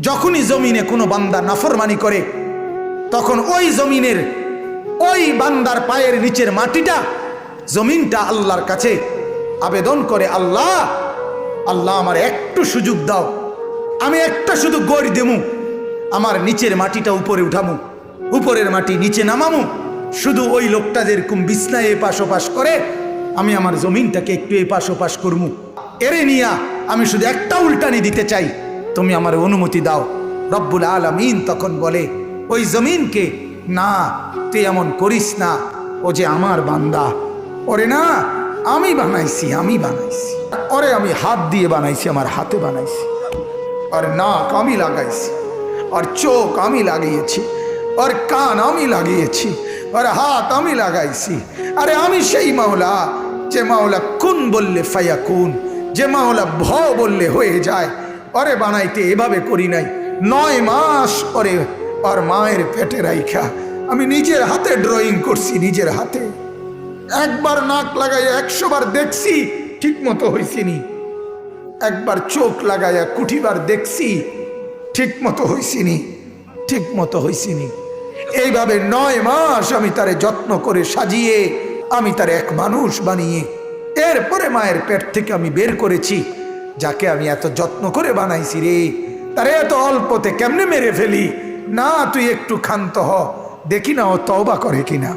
যখনই জমিনে কোনো বান্দা নাফরমানি করে, তখন ওই জমিনের ওই বান্দার পায়ের নিচের মাটিটা জমিনটা আল্লাহর কাছে আবেদন করে, আল্লাহ আল্লাহ আমার একটু সুযোগ দাও, আমি একটা শুধু গড় দেমু, আমার নিচের মাটিটা উপরে উঠামু, উপরের মাটি নিচে নামামু, শুধু ওই লোকটা যেরকম বিছনায় এপাশ ওপাশ করে, আমি আমার জমিনটাকে একটু এপাশ ওপাশ করমু। এরে নিয়া আমি শুধু একটা উল্টানি দিতে চাই তুমি আমার অনুমতি দাও। রব্বুল আলমিন তখন বলে, ওই জমিনকে না, তুই এমন করিস না। ও যে আমার বান্দা। ওরে না, আমি বানাইছি আমি বানাইছি। ওরে আমি হাত দিয়ে বানাইছি, আমার হাতে বানাইছি। আর নাক আমি লাগাইছি, আর চোখ আমি লাগিয়েছি, আর কান আমি লাগিয়েছি, আর হাত আমি লাগাইছি। আরে আমি সেই মাওলা, যে মাওলা কুন বললে ফাইয়া কুন যে মাওলা ভ বললে হয়ে যায়। অরে বানাইতে এভাবে করি নাই। নয় মাস পরে আর মায়ের পেটে রাইখা। আমি নিজের হাতে ড্রয়িং করছি, নিজের হাতে। একবার নাক লাগাই একশো বার দেখছি ঠিক মতো হয়েছিনি একবার চোখ লাগাইয়া কুঠিবার দেখছি ঠিক মতো হইসিনি ঠিক মতো হইসিনি। এইভাবে নয় মাস আমি তারে যত্ন করে সাজিয়ে, আমি তার এক মানুষ বানিয়ে, এরপরে মায়ের পেট থেকে আমি বের করেছি। যাকে আমি এত যত্ন করে বানাইছি রে, তারে এত অল্পতে কেমনে মেরে ফেলি? না, তুই একটু ক্ষান্ত হ। দেখি না ও তওবা করে কিনা।